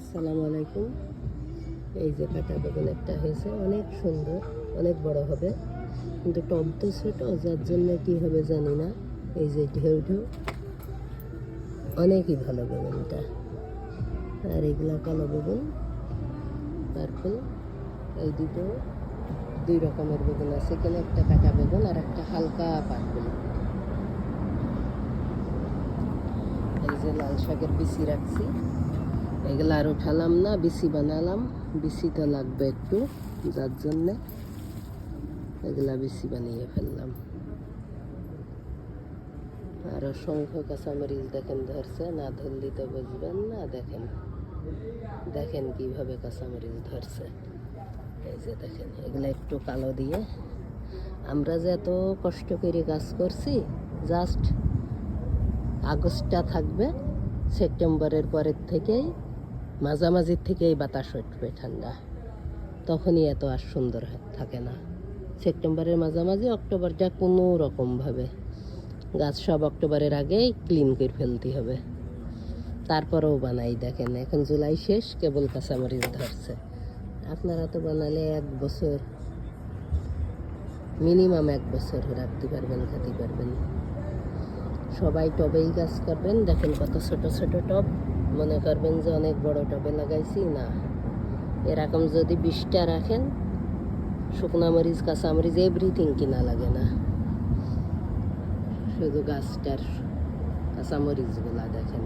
আসসালামু আলাইকুম। এই যে কাটা বেগুন একটা হয়েছে, অনেক সুন্দর, অনেক বড় হবে। কিন্তু টব তো ছোটো, যার জন্য কী হবে জানি না। এই যে ঢেউ ঢেউ, অনেকই ভালো বেগুনটা। আর এগুলো কালো বেগুন, পার্পল, এই দুটো, দুই রকমের বেগুন আছে। এখানে একটা কাটা বেগুন আর একটা হালকা পার্পল। এই যে লাল শাকের বিচি রাখছি। এগুলো আর উঠালাম না বিচি বানালাম। তো লাগবে একটু, যার জন্যে এগুলা বিচি বানিয়ে ফেললাম। আর অসংখ্য কাঁচামরিচ দেখেন ধরছে, না ধরলে তো বুঝবেন না, দেখেন। দেখেন কীভাবে কাঁচামরিচ ধরছে। এই যে দেখেন, এগুলা একটু কালো দিয়ে। আমরা যে এত কষ্ট করে কাজ করছি জাস্ট আগস্টটা থাকবে, সেপ্টেম্বরের পরের থেকেই মাঝামাঝির থেকেই বাতাস উঠবে ঠান্ডা। তখনই এত আর সুন্দর থাকে না। সেপ্টেম্বরের মাঝামাঝি, অক্টোবরটা কোনো রকমভাবে। গাছ সব অক্টোবরের আগেই ক্লিন করে ফেলতে হবে। তারপরেও বানাই, দেখেন, এখন জুলাই শেষ, কেবল কাঁচামরিচ ধরছে। আপনারা তো বানালে এক বছর, মিনিমাম এক বছর রাখতে পারবেন, খেতে পারবেন। সবাই টবেই গাছ করবেন। দেখেন কত ছোট ছোট টব। মনে করবেন যে অনেক বড় টবে লাগাইছি, না। এরকম যদি বিশটা রাখেন, শুকনা মরিচ, কাঁচা মরিচ এভরিথিং কিনা লাগে, না। শুধু গাছটার কাঁচা মরিচগুলা দেখেন।